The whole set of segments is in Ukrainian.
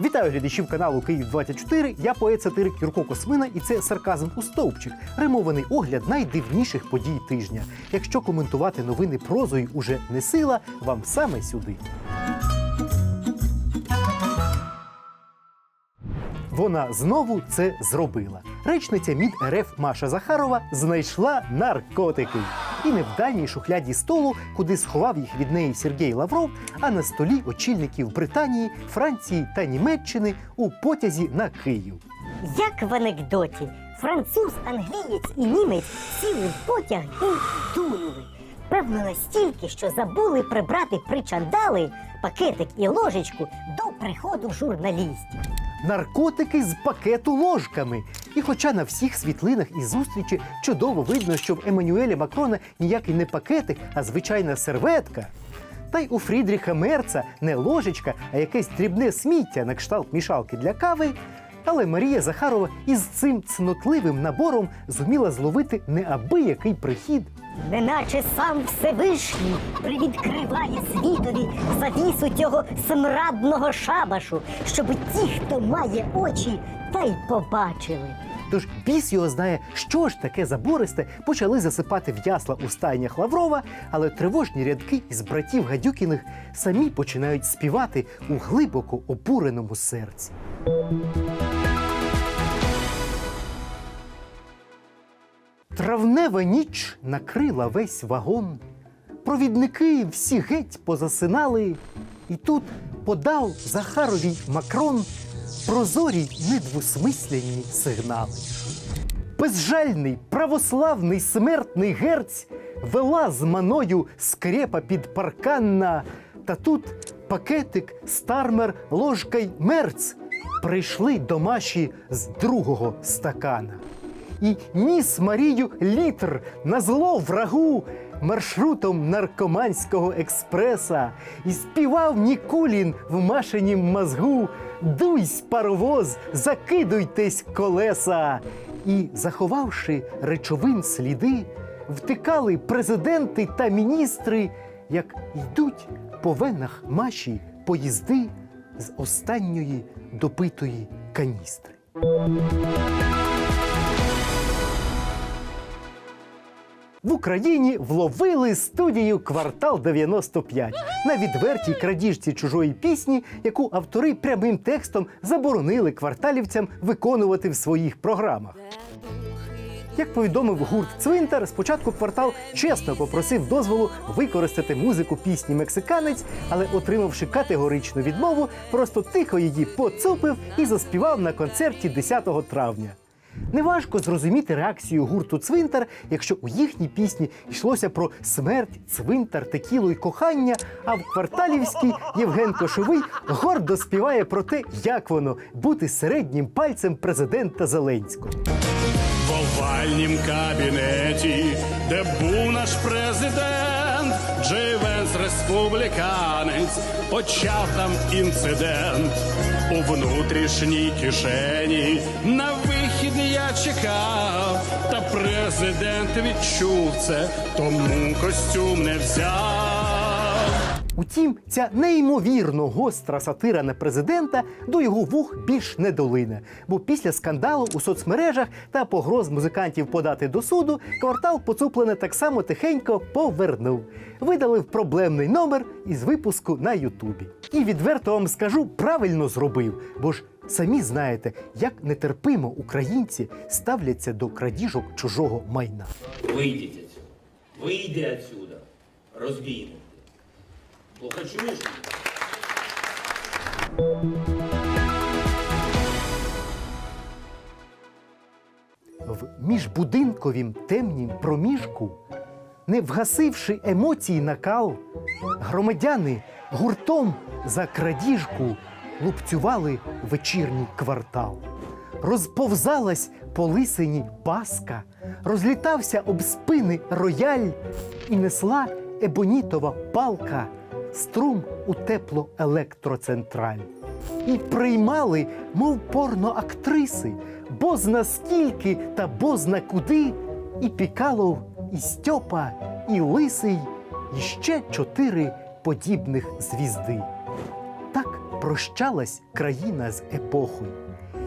Вітаю глядачів каналу Київ 24 Я поет сатирик Юрко Космина, і це сарказм у стовпчик. Римований огляд найдивніших подій тижня. Якщо коментувати новини прозою уже не сила, вам саме сюди. Вона знову це зробила. Речниця МІД РФ Маша Захарова знайшла наркотики. Не в дальній шухляді столу, куди сховав їх від неї Сергій Лавров, а на столі очільників Британії, Франції та Німеччини у потязі на Київ. Як в анекдоті, француз, англієць і німець сіли в потяг і дунули. Певно, настільки, що забули прибрати причандали, пакетик і ложечку до приходу журналістів. Наркотики з пакету ложками. І хоча на всіх світлинах і зустрічі чудово видно, що в Еммануеля Макрона ніякий не пакетик, а звичайна серветка. Та й у Фрідріха Мерца не ложечка, а якесь дрібне сміття на кшталт мішалки для кави. Але Марія Захарова із цим цнотливим набором зуміла зловити неабиякий прихід. Неначе сам Всевишній привідкриває світові завісу цього смрадного шабашу, щоб ті, хто має очі, та й побачили. Тож біс його знає, що ж таке забористе, почали засипати в ясла у стайнях Лаврова, але тривожні рядки із братів Гадюкіних самі починають співати у глибоко обуреному серці. Травнева ніч накрила весь вагон. Провідники всі геть позасинали, і тут подав Захаровій Макрон прозорі недвусмисляні сигнали. Безжальний православний смертний герць вела з маною скрепа під парканна, та тут пакетик, стармер, ложка й мерц прийшли до Маші з другого стакана. І ніс Марію літр на зло врагу маршрутом наркоманського експреса, і співав Нікулін в машинім мозгу. Дуйсь, паровоз, закидуйтесь колеса. І, заховавши речовин сліди, втикали президенти та міністри, як йдуть по венах маші поїзди з останньої допитої каністри. В Україні вловили студію Квартал 95 на відвертій крадіжці чужої пісні, яку автори прямим текстом заборонили кварталівцям виконувати в своїх програмах. Як повідомив гурт Цвинтар, спочатку квартал чесно попросив дозволу використати музику пісні Мексиканець, але, отримавши категоричну відмову, просто тихо її поцупив і заспівав на концерті 10 травня. Неважко зрозуміти реакцію гурту Цвинтар, якщо у їхній пісні йшлося про смерть, цвинтар, текілу й кохання, а в кварталівській Євген Кошовий гордо співає про те, як воно бути середнім пальцем президента Зеленського. В овальнім кабінеті, де був наш президент, Джей Венс республіканець, почав там інцидент. У внутрішній кишені на вихід я чекав, та президент відчув це, тому костюм не взяв. Утім, ця неймовірно гостра сатира на президента до його вух більш не долине. Бо після скандалу у соцмережах та погроз музикантів подати до суду квартал поцуплене так само тихенько повернув. Видалив проблемний номер із випуску на Ютубі. І відверто вам скажу, правильно зробив, бо ж самі знаєте, як нетерпимо українці ставляться до крадіжок чужого майна. Выйдите отсюда. Выйди отсюда. Разбійник. Плохо чуєш? в міжбудинковім темнім проміжку, не вгасивши емоцій накал, громадяни гуртом за крадіжку лупцювали вечірній квартал. Розповзалась по лисині паска, розлітався об спини рояль і несла ебонітова палка струм у тепло електроцентраль і приймали, мов порноактриси, бозна скільки та бозна куди, і Пікалов, і Стьопа, і Лисий, і ще чотири подібних звізди. Прощалась країна з епохою,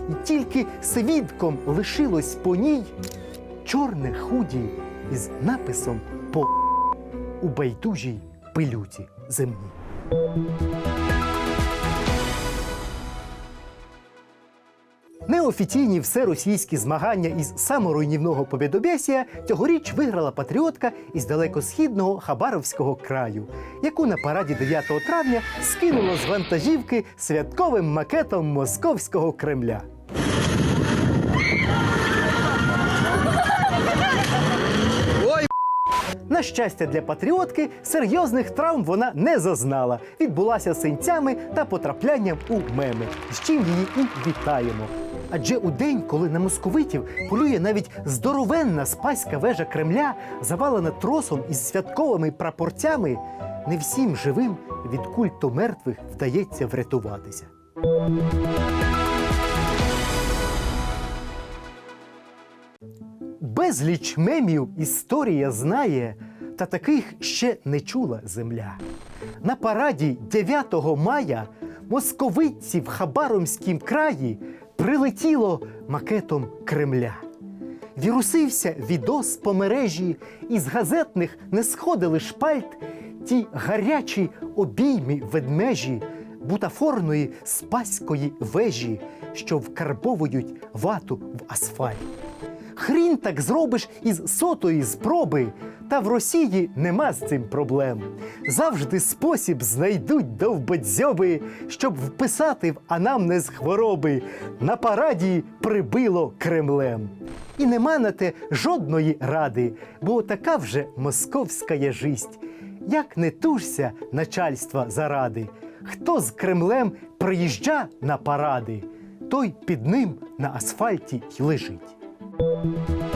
і тільки свідком лишилось по ній чорне худі із написом по у байдужій пилюці земній. Неофіційні всеросійські змагання із саморуйнівного побєдобєсія цьогоріч виграла патріотка із далекосхідного Хабаровського краю, яку на параді 9 травня скинуло з вантажівки святковим макетом московського Кремля. На щастя для патріотки, серйозних травм вона не зазнала. Відбулася синцями та потраплянням у меми, з чим її і вітаємо. Адже у день, коли на московитів полює навіть здоровенна спаська вежа Кремля, завалена тросом із святковими прапорцями, не всім живим від культу мертвих вдається врятуватися. Безліч мемів історія знає, та таких ще не чула земля. На параді 9 мая московитці в Хабаромськім краї прилетіло макетом Кремля. Вірусився відос по мережі, із газетних не сходили шпальт ті гарячі обіймі ведмежі бутафорної спаської вежі, що вкарбовують вату в асфальт. Хрін так зробиш із сотої спроби, та в Росії нема з цим проблем. Завжди спосіб знайдуть довбодзьоби, щоб вписати в анамнез хвороби. На параді прибило Кремлем. І нема на те жодної ради, бо така вже московська є жисть. Як не тужся начальства заради, хто з Кремлем приїжджа на паради, той під ним на асфальті й лежить. Thank you.